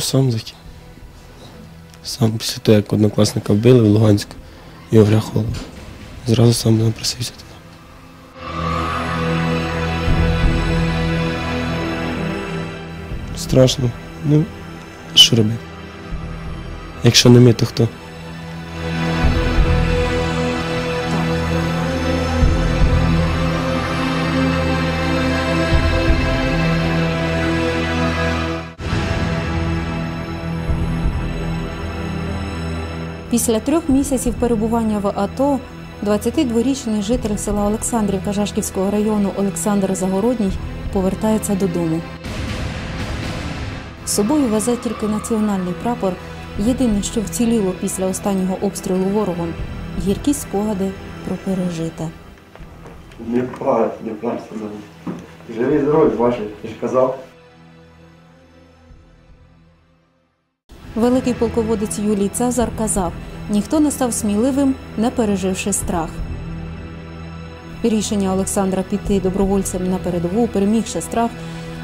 Сам захотів. Сам після того, як однокласника вбили в Луганську, і Холова. Зразу сам напросився туди. Страшно. Ну, що робити? Якщо не ми, то хто? Після трьох місяців перебування в АТО 22-річний житель села Олександрівка Жашківського району Олександр Загородній повертається додому. З собою везе тільки національний прапор. Єдине, що вціліло після останнього обстрілу ворогом гіркі спогади про пережите. Не плач, не сказав. Живий здоровий, бачиш, я ж казав. Великий полководець Юлій Цезар казав: ніхто не став сміливим, не переживши страх. Рішення Олександра піти добровольцем на передову, перемігши страх,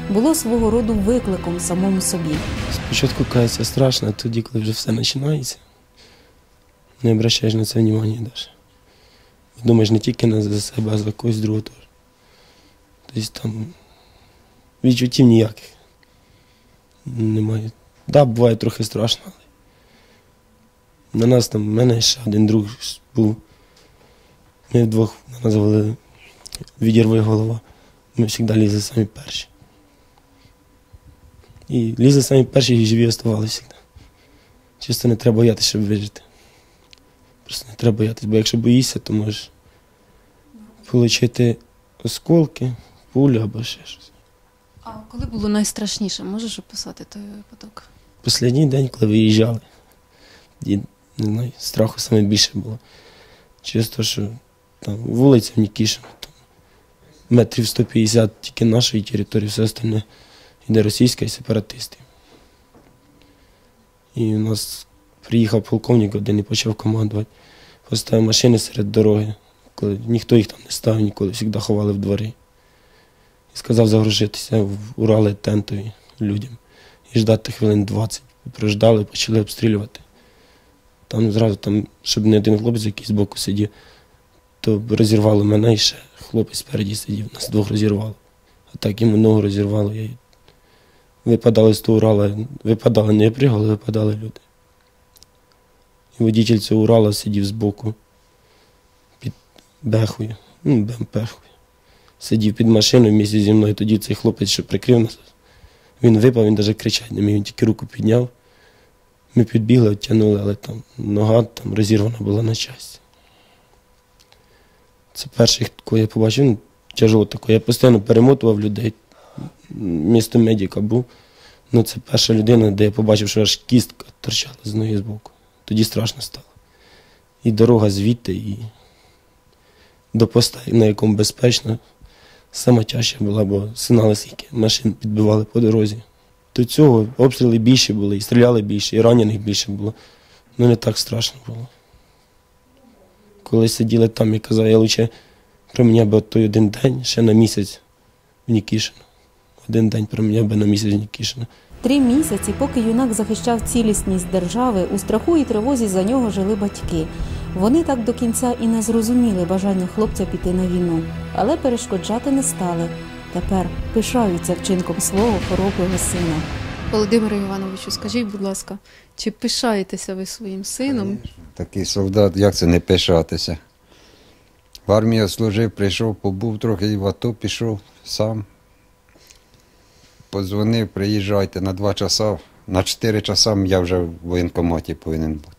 було свого роду викликом самому собі. Спочатку кається страшно, тоді, коли вже все починається, не обращаєш на це уваги навіть. Думаєш не тільки на за себе, а за когось другого теж. Тобто там відчуттів ніяких немає. Да, буває трохи страшно, на нас там, в мене ще один друг був. Ми вдвох назвали відірви голова. Ми завжди лізли самі перші. І лізли самі перші і живі оставалися. Чисто не треба боятися, щоб вижити. Просто не треба боятися, бо якщо боїшся, то можеш отримати осколки, пулю або ще щось. А коли було найстрашніше, можеш описати той випадок? Останній день, коли виїжджали, тоді, не знаю, страху саме більше було. Через те, що там вулиця в Нікішино, там метрів 150 тільки нашої території, все остальне йде російська і сепаратистів. І у нас приїхав полковник один і почав командувати. Поставив машини серед дороги, коли ніхто їх там не ставив ніколи, завжди ховали в дворі. І сказав загружитися в Урали тентові людям і ждати хвилин 20. Прождали, почали обстрілювати. Там зразу, там, щоб не один хлопець якийсь збоку сидів, то розірвало мене і ще хлопець спереді сидів, нас двох розірвало. А так йому ногу розірвало. Я... Випадали з того Урала, випадали, не пригали, випадали люди. І водитель цього Урала сидів збоку під бехою, ну, бемпехою. Сидів під машиною місці зі мною. Тоді цей хлопець, що прикрив нас, він випав, він навіть кричати не міг, він тільки руку підняв. Ми підбігли, відтягнули, але там нога там розірвана була на часті. Це перший, кого я побачив, ну, тяжело таке. Я постійно перемотував людей. Місто медіка був. Ну, це перша людина, де я побачив, що аж кістка торчала з ноги з боку. Тоді страшно стало. І дорога звідти, і до поста, на якому безпечно. Сама тяжча була, бо сигнали скільки машин підбивали по дорозі. До цього обстріли більше були, і стріляли більше, і ранених більше було. Ну не так страшно було. Коли сиділи там і казав, я лише проміняв би той один день ще на місяць в Нікішино. Один день проміняв би на місяць в Нікішино. Три місяці, поки юнак захищав цілісність держави, у страху і тривозі за нього жили батьки. Вони так до кінця і не зрозуміли бажання хлопця піти на війну, але перешкоджати не стали. Тепер пишаються вчинком свого хороброго сина. Володимире Івановичу, скажіть, будь ласка, чи пишаєтеся ви своїм сином? Такий солдат, як це не пишатися? В армії служив, прийшов, побув трохи і в АТО пішов сам. Подзвонив, приїжджайте на два часа. На чотири часа я вже в воєнкоматі повинен бути.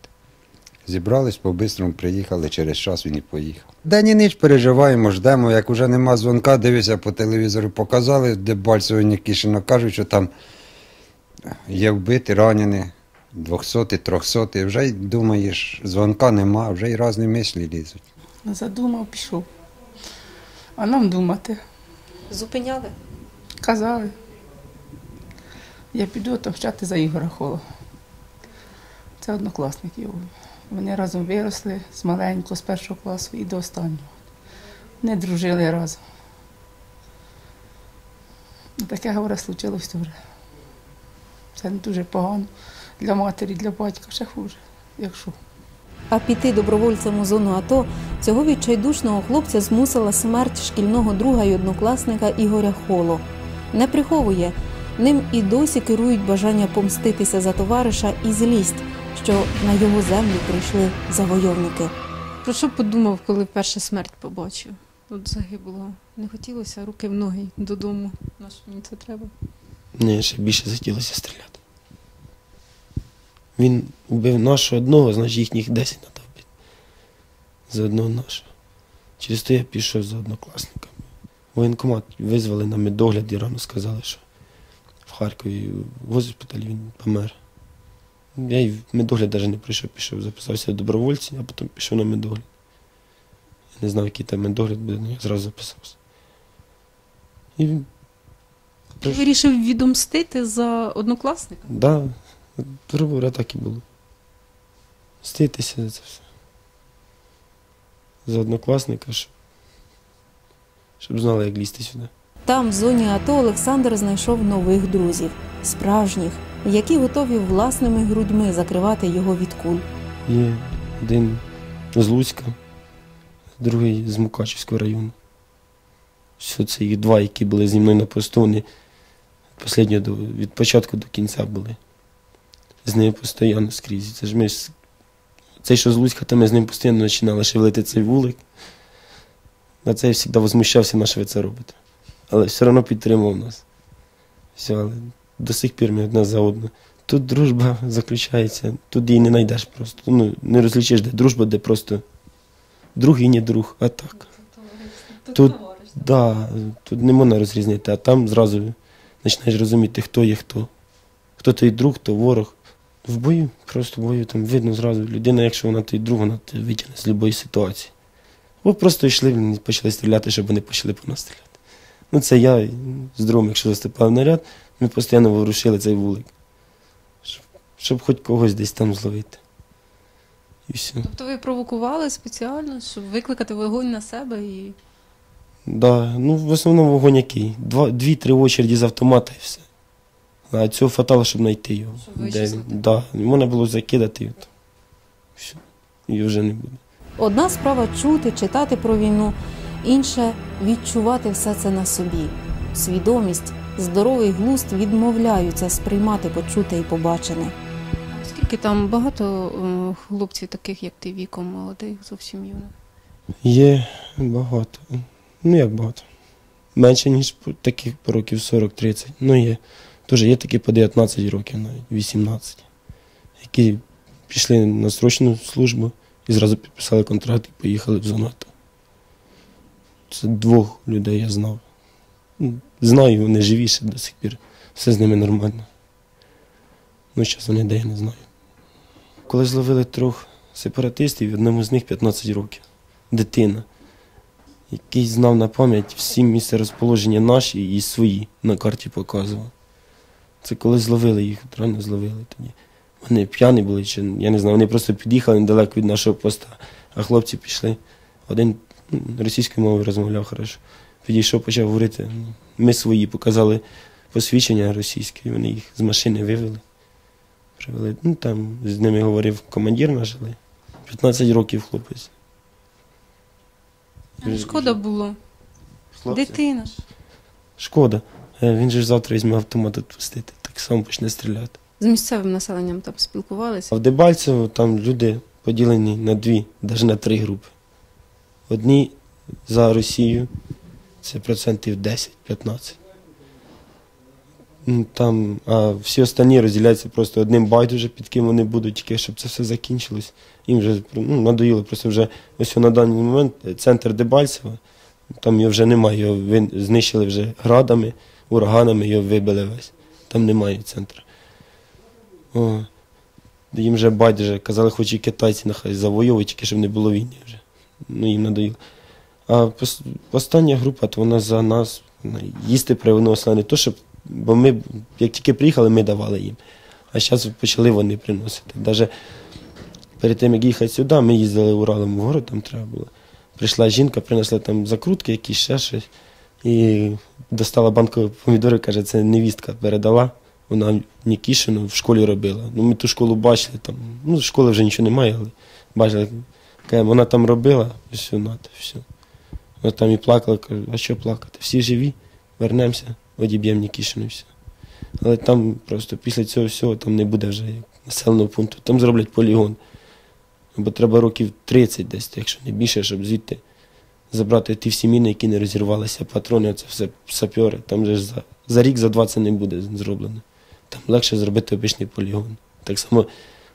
Зібрались, по-бистрому приїхали, через час він і поїхав. День і ніч переживаємо, ждемо, як вже нема дзвонка, дивишся по телевізору, показали, де Бальцево Нікішино, кажуть, що там є вбиті, ранені, 200, 300, вже й думаєш, дзвонка нема, вже й різні мислі лізуть. Задумав, пішов. А нам думати. Зупиняли? Казали. Я піду отомщати за Ігора Холова. Це однокласник його. Вони разом виросли з маленького, з першого класу і до останнього. Вони дружили разом. Ну, Таке говорить, случилось дуже. Це не дуже погано для матері, для батька, ще хуже, якщо. А піти добровольцем у зону АТО цього відчайдушного хлопця змусила смерть шкільного друга й однокласника Ігоря Холо. Не приховує, ним і досі керують бажання помститися за товариша і злість, що на його землю прийшли завойовники. Про що подумав, коли перша смерть побачив? От загибло. Не хотілося руки в ноги додому. На що мені це треба? Мені ще більше захотілося стріляти. Він вбив нашого одного, значить їхніх 10 треба вбити. За одного нашого. Через то я пішов за однокласниками. Воєнкомат визвали на медогляд і рано сказали, що в Харкові в госпіталі він помер. Я й в медогляд навіть не прийшов, пішов, записався в добровольці, а потім пішов на медогляд. Я не знав, який там медогляд буде, але я зразу записався. І він Ти вирішив відомстити за однокласника? Да, говоря, так і було. Ститися за це все. За однокласника, щоб, щоб знали, як лізти сюди. Там, в зоні АТО, Олександр знайшов нових друзів, справжніх, які готові власними грудьми закривати його від куль. Є один з Луцька, другий з Мукачівського району. Все це їх два, які були зі мною на посту, вони до, від початку до кінця були. З ними постійно скрізь. Це ж ми ж, що з Луцька, то ми з ним постійно починали шевелити цей вулик. На це я завжди возмущався, на що ви це робите. Але все одно підтримував нас. Все, але до сих пір ми одна за одну. Тут дружба заключається, тут її не знайдеш просто. Ну, не розлічиш, де дружба, де просто друг і не друг, а так. Тут, да, тут не можна розрізнити, а там зразу починаєш розуміти, хто є хто. Хто твій друг, хто ворог. В бою, просто в бою там видно зразу. Людина, якщо вона твій друг, вона витягне з будь-якої ситуації. Бо просто йшли і почали стріляти, щоб вони почали по нас стріляти. Ну це я з другом, якщо заступав наряд, ми постійно ворушили цей вулик. Щоб, щоб хоч когось десь там зловити. І все. Тобто ви провокували спеціально, щоб викликати вогонь на себе і. Да, ну в основному вогонь який. Два, дві-три очереді з автомата і все. А цього фатало, щоб знайти його. Щоб Де він. Да. Можна було закидати і от. Все. І вже не буде. Одна справа чути, читати про війну, інша відчувати все це на собі. Свідомість, здоровий глузд відмовляються сприймати почуте і побачене. Скільки там багато хлопців, таких як ти віком молодих, зовсім юних? Є багато. Ну як багато. Менше, ніж таких по років 40-30. Ну є. Теж є такі по 19 років, навіть 18, які пішли на срочну службу і зразу підписали контракт і поїхали в зону Це двох людей я знав. Знаю, вони живі ще до сих пір. Все з ними нормально. Ну, зараз вони де я не знаю. Коли зловили трьох сепаратистів, одному з них 15 років. Дитина, який знав на пам'ять всі місця розположення наші і свої на карті показував. Це коли зловили їх, реально зловили тоді. Вони п'яні були, чи я не знаю, вони просто під'їхали недалеко від нашого поста, а хлопці пішли. Один російською мовою розмовляв хорошо. Підійшов, почав говорити. Ми свої показали посвідчення російське, вони їх з машини вивели. Привели. Ну, там з ними говорив командир наш, але 15 років хлопець. А Шкода було. Хлопці. Дитина ж. Шкода. Е, Він же ж завтра візьме автомат відпустити, так само почне стріляти. З місцевим населенням там спілкувалися. А в Дебальцево там люди поділені на дві, навіть на три групи. Одні за Росію, це процентів 10-15. Там, а всі останні розділяються просто одним байдуже, під ким вони будуть, тільки щоб це все закінчилось. Їм вже ну, надоїло. Просто вже ось на даний момент е, центр Дебальцева, там його вже немає, його знищили вже градами, ураганами, його вибили весь. Там немає центру. О, їм вже байдуже, казали, хоч і китайці нехай завоюють, тільки щоб не було війни вже. Ну, їм надоїло. А остання група, то вона за нас їсти привносила не то, щоб, бо ми, як тільки приїхали, ми давали їм. А зараз почали вони приносити. Навіть перед тим, як їхати сюди, ми їздили Уралом в город, там треба було. Прийшла жінка, принесла там закрутки, якісь ще щось. І достала банку помідори, каже, це невістка передала Вона Нікішину в школі робила. Ну, ми ту школу бачили, там, ну, школи вже нічого немає, але бачили. Вона там робила, і все, нате, все. Вона там і плакала, кажу, а що плакати? Всі живі, вернемося, одіб'ємо Нікішину і все. Але там просто після цього всього там не буде вже населеного пункту. Там зроблять полігон. Бо треба років 30 десь, якщо не більше, щоб звідти забрати ті всі міни, які не розірвалися, патрони, це все сапьори. Там же за, за рік, за два це не буде зроблено. Там легше зробити обичний полігон. Так само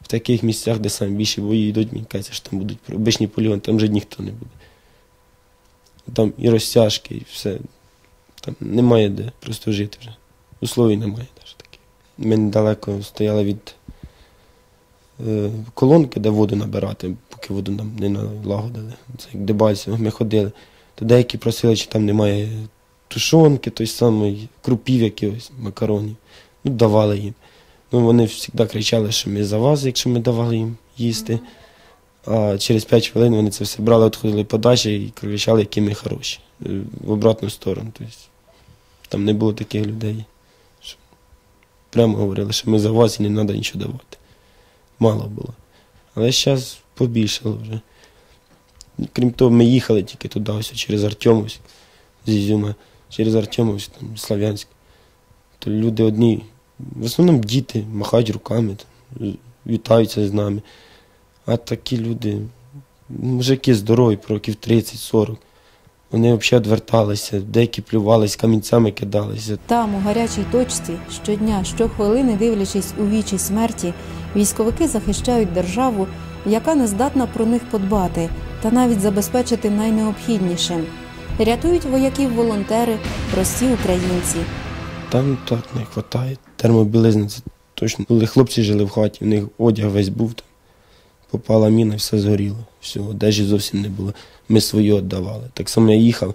в таких місцях, де саме більші бої йдуть, мені кажеться, що там будуть обичні полігон, там вже ніхто не буде. Там і розтяжки, і все. Там немає де просто жити вже. Условій немає навіть таких. Ми недалеко стояли від е, колонки, де воду набирати, поки воду нам не налагодили. Це як Дебальцево, ми ходили. То деякі просили, чи там немає тушонки, той самий, крупів якихось, макаронів. Ну, давали їм. Ну, вони завжди кричали, що ми за вас, якщо ми давали їм їсти. А через 5 хвилин вони це все брали, відходили подачі і кричали, які ми хороші. Е, В обратну сторону. Тобто, там не було таких людей. Що прямо говорили, що ми за вас і не треба нічого давати. Мало було. Але зараз побільшало вже. Крім того, ми їхали тільки туди, ось через Артемовськ, з Ізюма, через Артемовськ, там, Слав'янськ. То люди одні, в основному діти, махають руками, там, вітаються з нами. А такі люди, мужики здорові, про років 30-40. Вони взагалі відверталися, деякі плювались, камінцями кидалися. Там, у гарячій точці, щодня, щохвилини дивлячись у вічі смерті, військовики захищають державу, яка не здатна про них подбати та навіть забезпечити найнеобхіднішим. Рятують вояків волонтери, прості українці. Там так не вистачає. Термобілизни це точно. Коли хлопці жили в хаті, у них одяг весь був там. Попала міна, все згоріло. Все, одежі зовсім не було. Ми свої віддавали. Так само я їхав,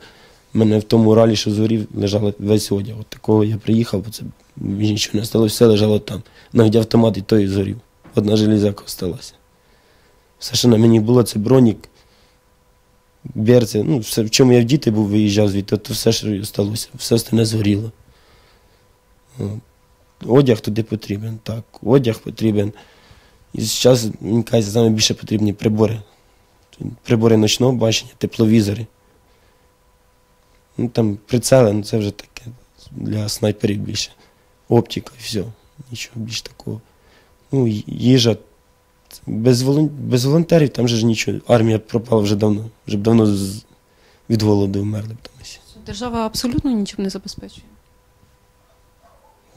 в мене в тому ралі, що згорів, лежав весь одяг. От такого я приїхав, бо це нічого не сталося, все лежало там. Навіть автомат і той згорів. Одна железяка залишилася. Все, що на мені було, це бронік, берці, ну, все, в чому я в діти був, виїжджав звідти, то все, що сталося, все остальне згоріло. Одяг туди потрібен, так, одяг потрібен. І зараз, мені кажеться, саме більше потрібні прибори. Прибори ночного бачення, тепловізори. Ну, там прицели, ну це вже таке для снайперів більше. Оптика і все. Нічого більш такого. Ну, їжа. Без, волон... без волонтерів там же ж нічого. Армія пропала вже давно. Вже б давно від голоду вмерли б там. Держава абсолютно нічим не забезпечує.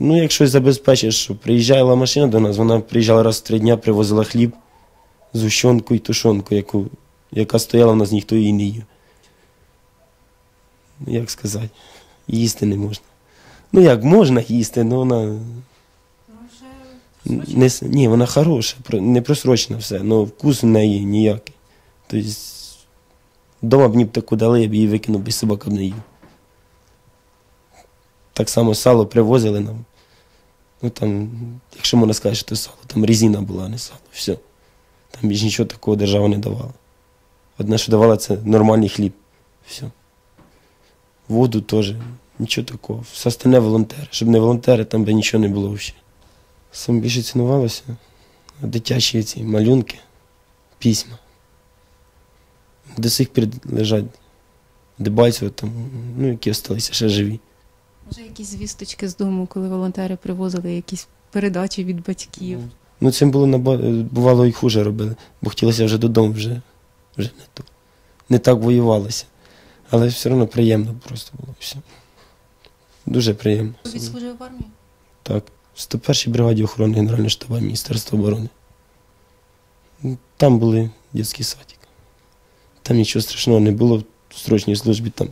Ну, якщо забезпечиш, що приїжджала машина до нас, вона приїжджала раз в три дня, привозила хліб, згущенку і тушонку, яку, яка стояла в нас, ніхто її не їв. Ну, Як сказати, їсти не можна. Ну як можна їсти, але вона. Не, ні, вона хороша, не просрочена все, але вкус в неї ніякий. Тобто, вдома б б таку дали, я б її викинув, би собака б не їв. Так само сало привозили нам. Ну там, якщо можна сказати, що це сало, там резина була, не сало. Все. Там більш нічого такого держава не давала. Одне, що давала, це нормальний хліб. Все. Воду теж, нічого такого. Все остальне волонтери. Щоб не волонтери, там би нічого не було взагалі. Саме більше цінувалося дитячі ці малюнки, письма. До сих пір лежать Дебальцево, там, ну, які залишилися ще живі. Може, якісь звісточки з дому, коли волонтери привозили якісь передачі від батьків. Ну, цим було наба- бувало і хуже робили, бо хотілося вже додому, вже, вже не то. Не так воювалося. Але все одно приємно просто було все. Дуже приємно. Відслужив в армії? Так. В 101-й бригаді охорони Генерального штабу Міністерства оборони. Ну, Там були дитячий садик. Там нічого страшного не було в срочній службі. Там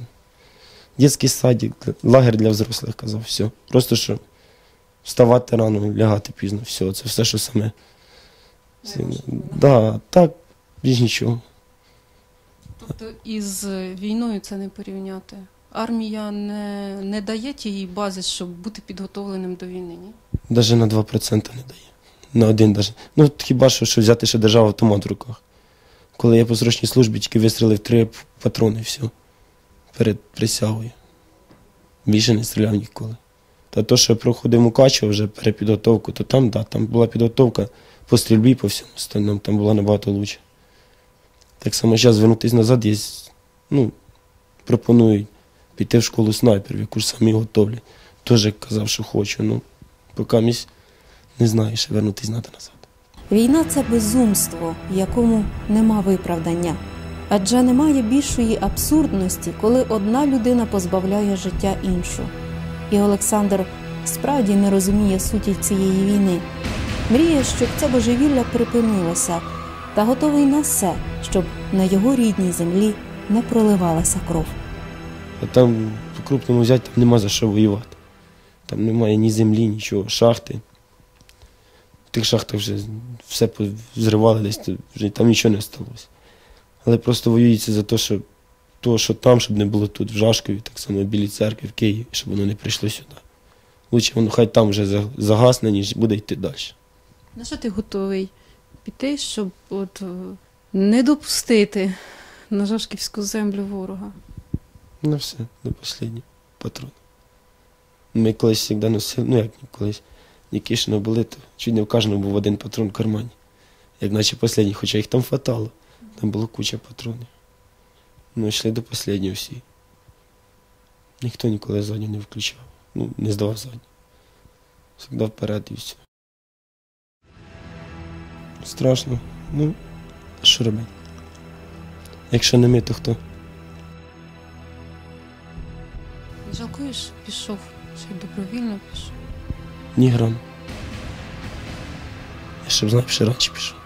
дитячий садик, лагерь для взрослих казав, все. Просто що вставати рано, лягати пізно, все. Це все, що саме. Да, так, більш нічого. Тобто із війною це не порівняти. Армія не, не дає тієї бази, щоб бути підготовленим до війни, ні? Навіть на 2% не дає. На один даже. Ну, хіба що, що взяти ще держава автомат в руках. Коли я по срочній службі тільки вистрілив три патрони, все. Перед присягою. Більше не стріляв ніколи. Та то, що я проходив Мукачево вже перепідготовку, то там, да, там була підготовка по стрільбі, по всьому остальному, там була набагато лучше. Так само зараз звернутися назад, є, ну, пропонують піти в школу снайперів, яку ж самі готовлять. Теж казав, що хочу, ну, поки місь не знаю, ще вернутися назад. Війна це безумство, якому нема виправдання. Адже немає більшої абсурдності, коли одна людина позбавляє життя іншу. І Олександр справді не розуміє суті цієї війни. Мріє, щоб це божевілля припинилося, та готовий на все, щоб на його рідній землі не проливалася кров. Там по крупному взяти там нема за що воювати. Там немає ні землі, нічого, шахти. В тих шахтах вже все зривали десь, вже там нічого не сталося. Але просто воюється за те, що, то, що там, щоб не було тут, в Жашкові, так само в Білій церкві, в Києві, щоб воно не прийшло сюди. Лучше воно хай там вже загасне, ніж буде йти далі. На що ти готовий піти, щоб от, е, не допустити на Жашківську землю ворога? На все, до останнього патрона. Ми колись завжди носили, ну як колись, Нікішино були, то чуть не в кожному був один патрон в кармані. Як наче останній, хоча їх там хватало. Там було куча патронів. Ми йшли до останнього всі. Ніхто ніколи задню не включав. Ну, не здавав задню. Завжди вперед і все. Страшно. Ну, що робити? Якщо не ми, то хто? Жалкуєш, пішов, чи добровільно пішов? Ні грам. Я щоб знав, ще раніше пішов.